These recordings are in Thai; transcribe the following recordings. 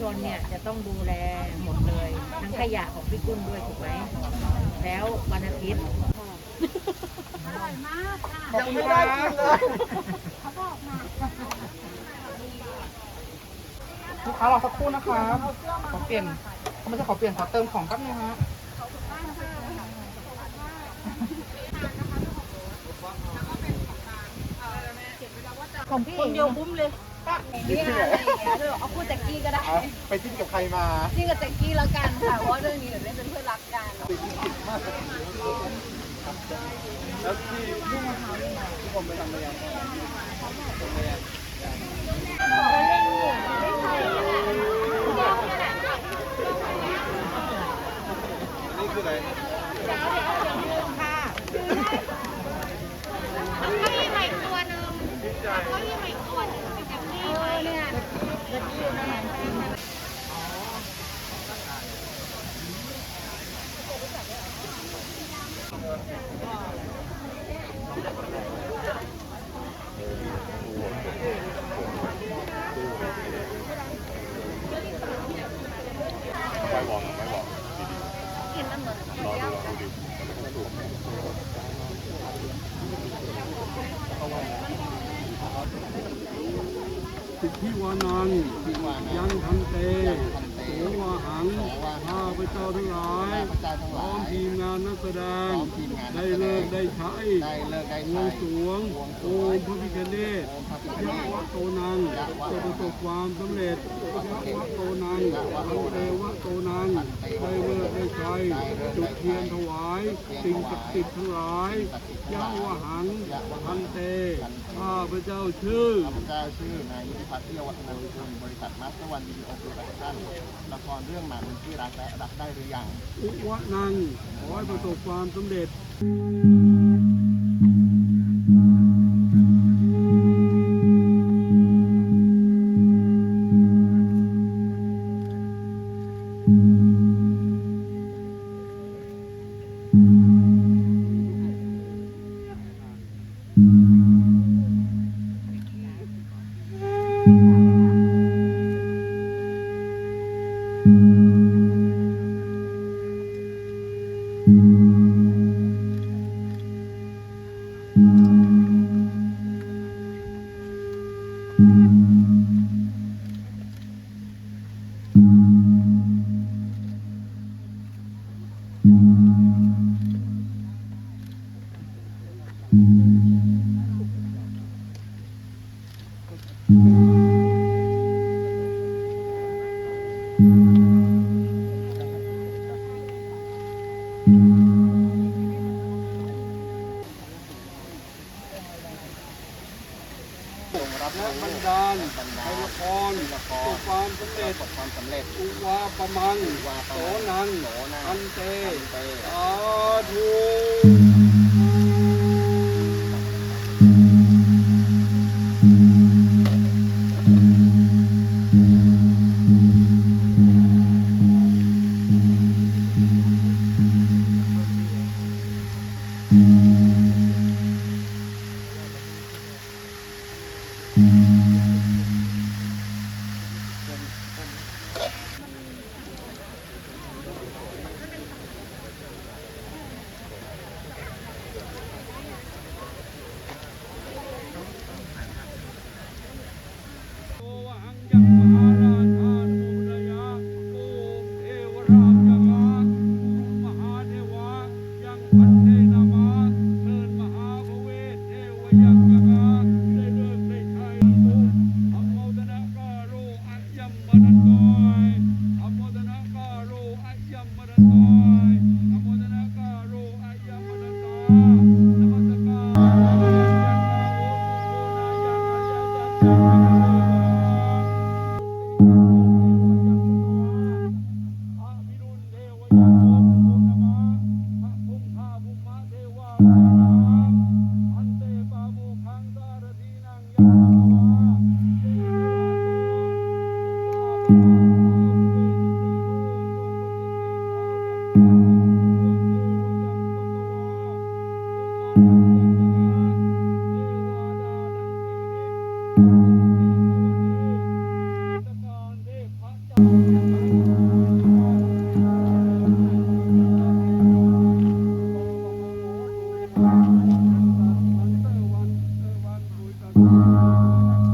ชนเนี่ยจะต้องดูแลหมดเลยทั้งขยะของพี่กุ้งด้วยถูกไหมแล้ววันอาทิตย์อร่อยมากยังไม่ได้กินเลยลูกค้ารอสักครู่นะครับขอเปลี่ยนเขาไม่ใช่ขอเปลี่ยนขอเติมของแป๊บนึงฮะของพี่คนเดียวคุ้มเลย เนี่ยอะไรอย่างเงี้ยเธอเอาพูดแจ็กกี้ก็ได้ไปจิ้นกับใครมานี่กับแจ็กกี้แล้วกันค่ะเพราะว่าเรื่องนี้เดี๋ยวได้เป็นเพื่อนรักกันแล้วที่ที่ผมไปทำอะไรยังนี่คืออะไร ไม่บอกไม่บอกดีๆรอดูรอดูดิ สิทธิวานังยังทันเต โสวาหังข้าพเจ้าทั้งหลายพร้อมทีมงานนักแสดง ได้เลิกได้ใช้ได้เลิกได้วใช้งสรวงโอมพระพิฆเนศยะวะโตนังจะประสบความสำเร็จยะวะโตนังทันเตวะโตนังได้เลิกได้ใช้จุดเทียนถวาย สิ่งศักดิ์สิทธิ์ทั้งหลายยะวะหังทันเตข้าพเจ้าชื่อข้าพเจ้าชื่อนายยุทธิพัฒน์เที่ยววัฒนคุณบริษัทมัสตวันวิดีโอโปรดักชั่นละครเรื่องหมามุนที่รักและรักได้หรือยังอุวะนังขอให้ประสบความสำเร็จ Thank you.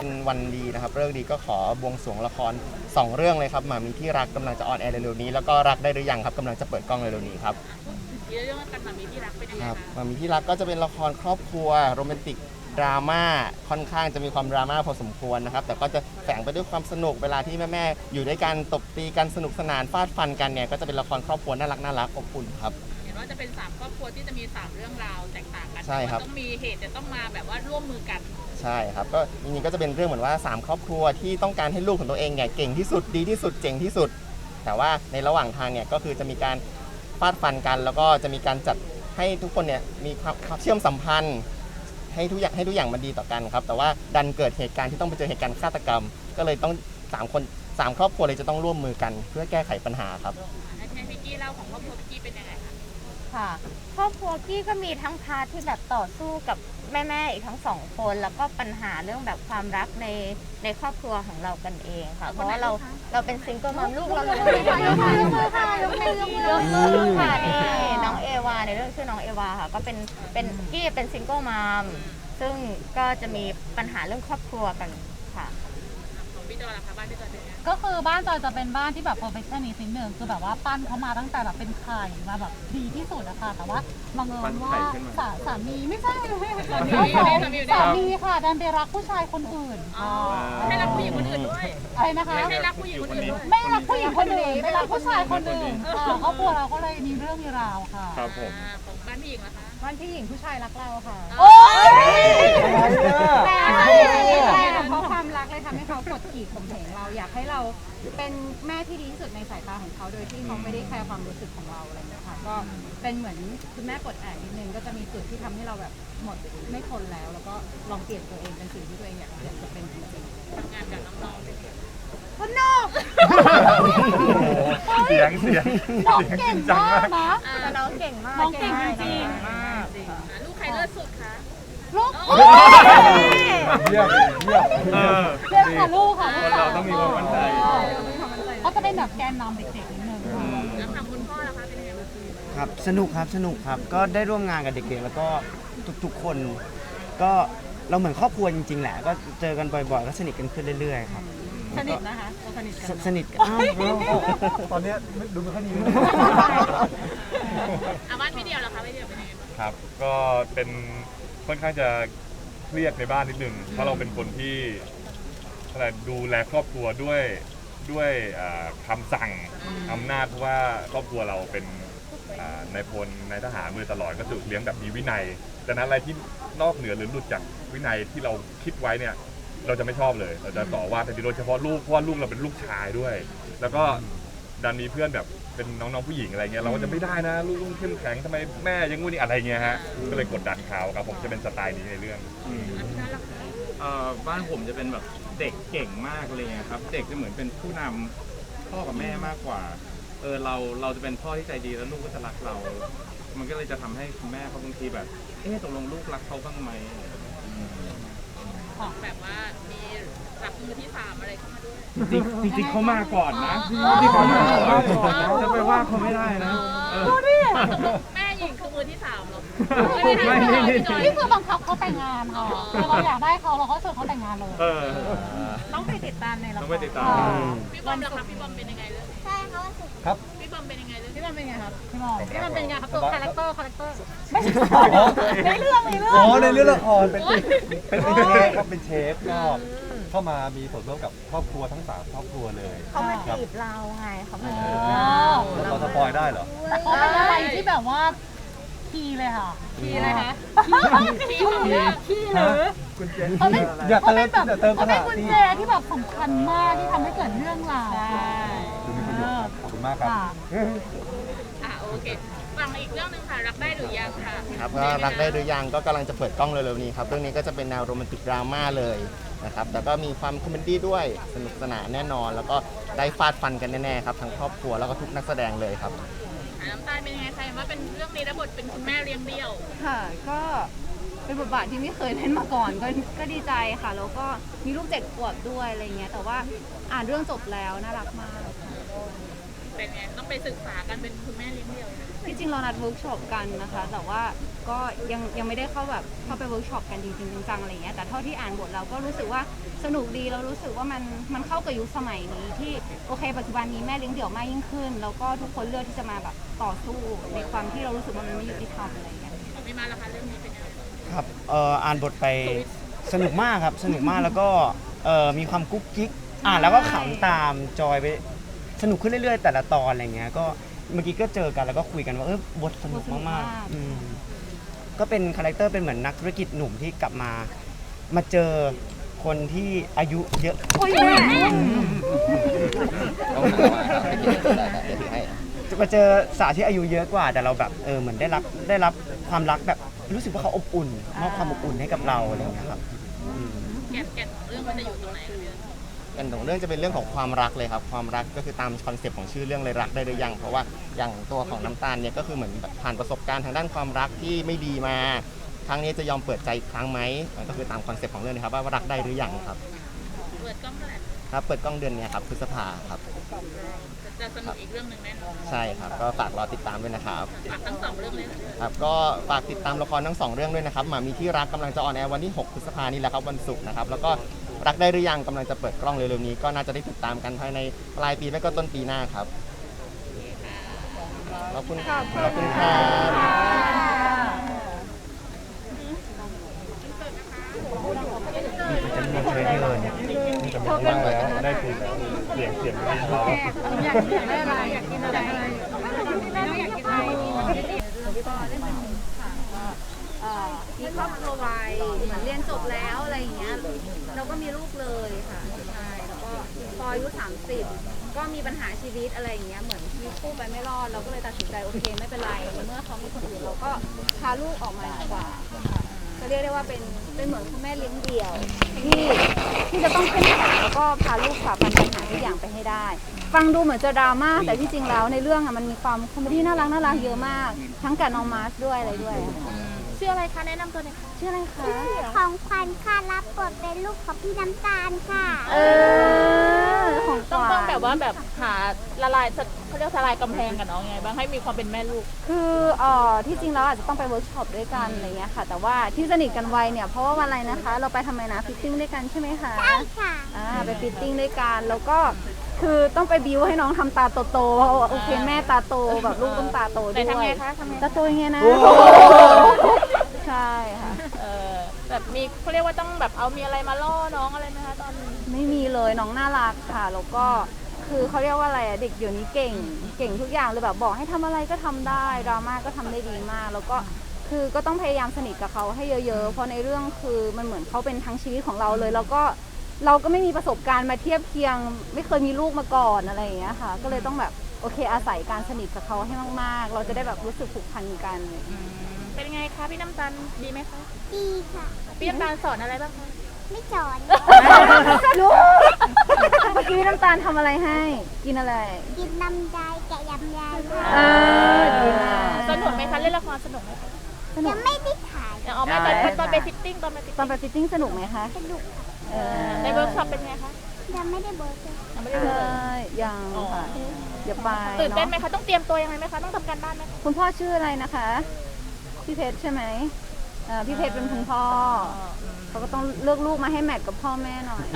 เป็นวันดีนะครับเรื่องดีก็ขอบวงสรวงละครสองเรื่องเลยครับหมามีที่รักกำลังจะออนแอร์เร็วๆนี้ แล้วก็รักได้หรือยังครับกำลังจะเปิดกล้องเร็วๆนี้ครับเรื่องกันแบบมีที่รักเป็นยังไงครับคะหมามีที่รักก็จะเป็นละครครอบครัวโรแมนติกดราม่าค่อนข้างจะมีความดราม่าพอสมควรนะครับ แต่ก็จะแฝงไปด้วยความสนุกเวลาที่แม่ๆอยู่ด้วยกันตบตีกันสนุกสนานฟาดฟันกันเนี่ยก็จะเป็นละครครอบครัวน่ารักน่ารักอบอุ่นครับเห็นว่า จะเป็นสามครอบครัวที่จะมีสามเรื่องราวแตกต่างกันใช่ครับ แต่ว่าต้องมีเหตุจะต้องมาแบบว่าร่วมมือกันใช่ครับก็จริงๆก็จะเป็นเรื่องเหมือนว่า 3 ครอบครัวที่ต้องการให้ลูกของตัวเองเนี่ยเก่งที่สุดดีที่สุดเจ๋งที่สุด แต่ว่าในระหว่างทางเนี่ยก็คือจะมีการฟาดฟันกัน แล้วก็จะมีการจัดให้ทุกคนเนี่ยมีความความเชื่อมสัมพันธ์ ให้ทุกอย่างให้ทุกอย่างมันดีต่อกันครับ แต่ว่าดันเกิดเหตุการณ์ที่ต้องไปเจอเหตุการณ์ฆาตกรรม ก็เลยต้องสามคนสามครอบครัวเลยจะต้องร่วมมือกัน เพื่อแก้ไขปัญหาครับ ให้ให้พิกกี้เล่าของครอบครัวพิก ค่ะครอบครัวกี้ก็มีทั้งพาร์ทที่แบบต่อสู้กับแม่ๆอีกทั้งสองคน แล้วก็ปัญหาเรื่องแบบความรักในในครอบครัวของเรากันเองค่ะ เพราะว่าเราเราเป็นซิงเกิลมัมลูกเรายกมือค่ะยกมือค่ะยกมือยกมือยกมือค่ะนี่น้องเอวาในเรื่องชื่อน้องเอวาค่ะ ก็เป็นเป็นกี้เป็นซิงเกิลมัมซึ่งก็จะมีปัญหาเรื่องครอบครัวกันค่ะของ พี่จอยล่ะคะบ้านพี่จอยเป็นยังไงก็คือบ้านจอยจะเป็นบ้านที่แบบ perfectionist นิดนึงคือแบบว่าปั้นเขามาตั้งแต่แบบเป็นไข่มาแบบดีที่สุดอะค่ะแต่ว่าบังเอิญว่าสาสามีไม่ใช่สามีสามีค่ะดันไปรักผู้ชายคนอื่นอ๋อให้รักผู้หญิงคนอื่นด้วยอะไรนะคะ ให้รักผู้หญิงคนอื่นด้วยไม่รักผู้หญิงคนอื่นไปรักผู้ชายคนอื่นค่ะครอบครัวเราก็เลยมีเรื่องมีราวค่ะ ครับผม อ่าของบ้านพี่หญิงล่ะคะบ้านพี่หญิงผู้ชายรักเราค่ะโอ้ยแต่เพราะความรักเลย ทำให้เขากดขี่ข่มเหงเราอยากให้เราเป็นแม่ที่ดีที่สุดในสายตาของเขาโดยที่เขาไม่ได้แคร์ความรู้สึกของเราอะไรอย่างเงี้ยค่ะก็เป็นเหมือนคุณแม่กดแอกนิดนึงก็จะมีจุดที่ทำให้เราแบบหมดไม่ทนแล้ว แล้วก็ลองเปลี่ยนตัวเองเป็นสิ่งที่ตัวเองอยากอยากจะเป็นจริงๆทำงานกับน้องๆเป็นยังไงคนอกเสียงเสียงน้องเก่งมากนะแต่น้องเก่งมากน้องเก่งจริงมากอ่าลูกใครเลิศสุดคะ ลูก เยี่ยมเยี่ยมเออ เรื่องค่ะลูกค่ะลูกเราต้องมีความมั่นใจ เขาจะเป็นแบบแกนนำเด็กๆนิดนึงค่ะแล้วคุณพ่อล่ะคะเป็นยังไงบ้างครับสนุกครับสนุกครับก็ได้ร่วมงานกับเด็กๆ แล้วก็ทุกๆคน ก็เราเหมือนครอบครัวจริงๆแหละ ก็เจอกันบ่อยๆก็สนิทกันขึ้นเรื่อยๆครับสนิทนะคะเราสนิทกันสนิทกันอ้าวตอนเนี้ยดูไม่ค่อยดีอ่าบ้านพี่เดียวล่ะคะพี่เดียวเป็นยังไงบ้างครับ ก็เป็นค่อนข้างจะ เครียดในบ้านนิดนึงเพราะเราเป็นคนที่อะไรดูแลครอบครัวด้วยด้วยอ่าคำสั่งอำนาจเพราะว่าครอบครัวเราเป็นอ่านายพลนายทหารมือตลอดก็ถูกเลี้ยงแบบมีวินัยดังนั้นอะไรที่นอกเหนือหรือหลุดจากวินัยที่เราคิดไว้เนี่ย เราจะไม่ชอบเลย เราจะต่อว่าทันทีโดยเฉพาะลูกเพราะว่าลูกเราเป็นลูกชายด้วย แล้วก็ ดันมีเพื่อนแบบเป็นน้องๆผู้หญิงอะไรเงี้ยเราก็จะไม่ได้นะลูกต้องเข้มแข็งทำไมแม่ยังงูนี่อะไรเงี้ยฮะก็เลยกดดันเขาครับผมจะเป็นสไตล์นี้ในเรื่อง เอ่อบ้านผมจะเป็นแบบเด็กเก่งมากอะไรเงี้ยครับ เด็กจะเหมือนเป็นผู้นำพ่อกับแม่มากกว่า เออเราเราจะเป็นพ่อที่ใจดีแล้วลูกก็จะรักเรา มันก็เลยจะทำให้คุณแม่เขาบางทีแบบ เอ๊ะตกลงลูกรักเขาบ้างไหม ของแบบว่ามี รับมือที่สามอะไรเข้ามาด้วย จริงๆจริงๆเขามาก่อนนะจริงๆเขามาก่อนนะจะไปว่าเขาไม่ได้นะ เออ แม่หญิงคือมือที่สามเหรอไม่ไม่ไม่นี่คือบังคับเขาแต่งงานค่ะคือเราอยากได้เขาเราก็ชวนเขาแต่งงานเลย เออต้องไปติดตามในละครต้องไปติดตาม พี่บอมเหรอคะพี่บอมเป็นยังไงเลยใช่ค่ะวันศุกร์พี่บอมเป็นยังไงเลยพี่มันเป็นไงครับพี่มองพี่มันเป็นไงครับตัวคาแรคเตอร์คาแรคเตอร์ในเรื่องในเรื่องอ๋อในเรื่องละครเป็นเป็นเป็นเชฟครับเป็นเชฟก็ เข้ามามีส่วนร่วมกับครอบครัวทั้งสามครอบครัวเลยเขามาครับจีบเราไงเขามาอ๋จีอบเราเราสปอยได้เหรอแต่เขาเป็นอะไรที่แบบว่าคีย์เลยค่ะคีย์อะไรคะคีย์คีย์หรือคุณเจเขาเป็นอย่าเขาเติเป็มนแบบอย่าเติมเขาสเป็นถานกุญที่แจที่แบบสำคัญมากที่ทำให้เกิดเรื่องราวดูมีประโยชน์ครับขอบคุณมากครับค่ะอะโอเคฟัง อีกเรื่องหนึงค่ะ รักได้หรือยังค่ะครับก็รักได้หรือยังก็กำลังจะเปิดกล้องเร็วๆนี้ครับเรื่องนี้ก็จะเป็นแนวโรแมนติกดราม่าเลยนะครับแต่ก็มีความคอมเมดี้ด้วยสนุกสนานแน่นอน แล้วก็ได้ฟาดฟันกันแน่ๆครับทั้งครอบครัวแล้วก็ทุกนักแสดงเลยครับ อะน้ำตาลเป็นยังไงใครว่าเป็นเรื่องนี้รับบทเป็นคุณแม่เลี้ยงเดี่ยว ค่ะ ก็เป็นบทบาทที่ไม่เคยเล่นมาก่อนก็ก็ดีใจค่ะ แล้วก็มีลูกเจ็ดขวบด้วยอะไรเงี้ย แต่ว่าอ่านเรื่องจบแล้วน่ารักมาก เป็นไงต้องไปศึกษากันเป็นคุณแม่เลี้ยงเดี่ยวที่จริงเรานัดเวิร์กช็อปกันนะคะ แต่ว่าก็ยังยังไม่ได้เข้าแบบเข้าไปเวิร์กช็อปกันจริงๆจังๆอะไรเงี้ยแต่เท่าที่อ่านบทเราก็รู้สึกว่าสนุกดีเรารู้สึกว่ามันมันเข้ากับยุคสมัยนี้ที่โอเค ปัจจุบันนี้แม่เลี้ยงเดี่ยวมากยิ่งขึ้น แล้วก็ทุกคนเลือกที่จะมาแบบต่อสู้ในความที่เรารู้สึกว่ามันไม่ยุติธรรมอะไรเงี้ยของพี่มาละคะเรื่องนี้เป็นยังไงครับเอ่ออ่านบทไปสนุกมากครับ สนุกมากแล้วก็เอ่อมีความกุ๊กกิ๊กอ่านแล้วก็ขำตามจอยไป สนุกขึ้นเรื่อยๆ แต่ละตอนอะไรเงี้ยก็เมื่อกี้ก็เจอกันแล้วก็คุยกันว่าเออบทสนุกมากๆอืมก็เป็นคาแรคเตอร์เป็นเหมือนนักธุรกิจหนุ่มที่กลับมามาเจอคนที่อายุเยอะ โอ้ยแม่ต้องหาว่าครับไม่คิดว่าจะได้แต่เดี๋ยวถือให้จะมาเจอสาวที่อายุเยอะกว่า แต่เราแบบเออเหมือนได้รับได้รับความรักแบบรู้สึกว่าเขาอบอุ่นมอบความอบอุ่นให้กับเราอะไรอย่างเงี้ยครับอืมแก่นแก่นของเรื่องมันจะอยู่ตรงไหนคะพี่ กันของเรื่องจะเป็นเรื่องของความรักเลยครับ ความรักก็คือตามคอนเซปต์ของชื่อเรื่องเลยรักได้หรือยัง เพราะว่าอย่างตัวของน้ำตาลเนี่ยก็คือเหมือนผ่านประสบการณ์ทางด้านความรักที่ไม่ดีมา ครั้งนี้จะยอมเปิดใจอีกครั้งไหมมันก็คือตามคอนเซปต์ของเรื่องนะครับว่ารักได้หรือยังครับ เปิดกล้องเมื่อไหร่ครับ เปิดกล้องเดือนเนี้ยครับพฤษภาครับ จะสนุกอีกเรื่องหนึ่งแน่นอนใช่ครับ ก็ฝากรอติดตามด้วยนะครับ ฝากทั้งสองเรื่องเลยค่ะครับก็ฝากติดตามละครทั้งสองเรื่องด้วยนะครับหมามีที่รักกำลังจะออนแอร์วันที่ 6 พฤษภานี้แหละครับวันศุกร์นะครับ แล้วก็ รักได้หรือยังกำลังจะเปิดกล้องเร็วๆนี้ ก็น่าจะได้ติดตามกันภายในปลายปีไม่ก็ต้นปีหน้าครับขอบคุณครับขอบคุณครับมันจะมีเทรนเนอร์เนี่ยนี่จะมีบ้างแล้วได้คุยแล้วเสียงเสียงไม่พออยากอยากได้อะไรอยากกินอะไรอยากกินอะไรเอ่อมี ครอบครัวไวเหมือนเรียนจบแล้วอะไรอย่างเงี้ยเราก็มีลูกเลยค่ะใช่แล้วก็พออายุ30 ก็มีปัญหาชีวิตอะไรอย่างเงี้ยเหมือนชีคู่ไปไม่รอดเราก็เลยตัดสินใจโอเคไม่เป็นไรในเมื่อเขามีคนอื่นเราก็พาลูกออกมาดีกว่าก็เรียกได้ว่าเป็นเป็นเหมือนคุณแม่เลี้ยงเดี่ยวที่ที่จะต้องเข้มแข็งแล้วก็พาลูกฝ่าฟันปัญหาทุกอย่างไปให้ได้ ฟังดูเหมือนจะดราม่าแต่ที่จริงแล้วในเรื่องอะมันมีความคอมเมดี้น่ารักน่ารักเยอะมาก ทั้งกับน้องมาร์ชด้วยอะไรด้วยอะ ชื่ออะไรคะ แนะนำตัวหน่อยค่ะชื่ออะไรคะของขวัญค่ะรับบทเป็นลูกของพี่น้ำตาลค่ะ เออของต้องขวัญต้องแบบว่าแบบหาละลายเขาเรียกละลายกำแพงกับน้องไงบ้างให้มีความเป็นแม่ลูก คือเอ่อที่จริงแล้วอาจจะต้องไปเวิร์กช็อปด้วยกันอะไรเงี้ยค่ะ แต่ว่าที่สนิทกันไวเนี่ยเพราะว่าวันอะไรนะคะ เราไปทำไมนะฟิตติ้งด้วยกันใช่ไหมคะใช่ค่ะอ่าไปฟิตติ้งด้วยกันแล้วก็คือต้องไปบิวให้น้องทำตาโตๆเพราะว่าโอเคแม่ตาโตแบบลูกต้องตาโตด้วยแต่ทำไงคะทำไง ตาโตยังไงนะ ใช่ค่ะ เออแบบมีเขาเรียกว่าต้องแบบเอามีอะไรมาล่อน้องอะไรไหมคะตอนนี้ไม่มีเลยน้องน่ารักค่ะ แล้วก็คือเขาเรียกว่าอะไรอะเด็กเดี๋ยวนี้เก่ง เก่งทุกอย่างเลยแบบบอกให้ทำอะไรก็ทำได้ดราม่าก็ทำได้ดีมาก แล้วก็คือก็ต้องพยายามสนิทกับเขาให้เยอะๆ เพราะในเรื่องคือมันเหมือนเขาเป็นทั้งชีวิตของเราเลย แล้วก็เราก็ไม่มีประสบการณ์มาเทียบเคียง ไม่เคยมีลูกมาก่อนอะไรอย่างเงี้ยค่ะ ก็เลยต้องแบบโอเคอาศัยการสนิทกับเขาให้มากๆ เราจะได้แบบรู้สึกผูกพันกัน เป็นไงคะพี่น้ำตาลดีไหมคะ ดีค่ะ พี่น้ำตาลสอนอะไรบ้างคะ ไม่สอนรู้เมื่อกี้น้ำตาลทำอะไรให้ กินอะไร กินน้ำใจแกะยำยายค่ะเออดีมากสนุกไหมคะเล่นละครสนุกไหมคะยังไม่ได้ถ่ายยังเอาไม่ตอนได้ตอนไปค่ะฟิตติ้งตอนไปฟิตตอนไปฟิตติ้งสนุกไหมคะสนุกค่ะเออในเวิร์กช็อปเป็นไงคะยังไม่ได้เบิร์กเลยยังไม่เอได้เลยอยังค่ะเดี๋ยวไปตื่นเต้นไหมอะคะต้องเตรียมตัวยังไงไหมคะต้องทำการบ้านไหมคะคุณพ่อชื่ออะไรนะคะ พพี่เพชรใช่ไหมเอ่อพี่เพชรเป็นคุณพ่อเขาก็ต้องเลือกลูกมาให้แมทกับพ่อแม่หน่อย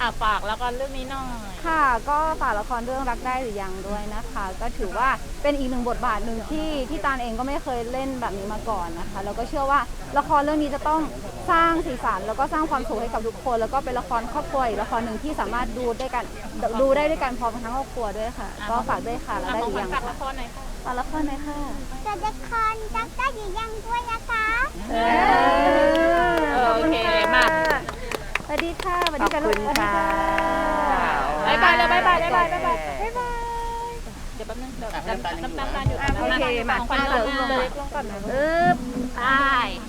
อะฝากแล้วก็เรื่องนี้หน่อย ค่ะก็ฝากละครเรื่องรักได้หรือยังด้วยนะคะ ก็ถือว่าเป็นอีกหนึ่งบทบาทหนึ่งที่ที่ตาลเองก็ไม่เคยเล่นแบบนี้มาก่อนนะคะ แล้วก็เชื่อว่าละครเรื่องนี้จะต้องสร้างสีสันแล้วก็สร้างความสุขให้กับทุกคน แล้วก็เป็นละครครอบครัวอีกละครหนึ่งที่สามารถดูได้กันดูได้ด้วยกันพร้อมกันทั้งครอบครัวด้วยค่ะ ก็ฝากด้วยค่ะแล้วได้หรือยังฝากค่ะ ละครหน่อยค่ะ ฝอกละครหน่อยค่ะจะละครจักได้อยู่ยังด้วยนะคะโอเคมา สวัสดีค่ะสวัสดีค่ะขอบคุณค่ะบ๊ายบายเดี๋ยวบ๊ายบายบ๊ายบายบ๊ายบายบ๊ายบายเดี๋ยวแป๊บนึงเดี๋ยวน้ำตาลอยู่โอเคมาควันเดี๋ยวลงก่อนนะเตาไป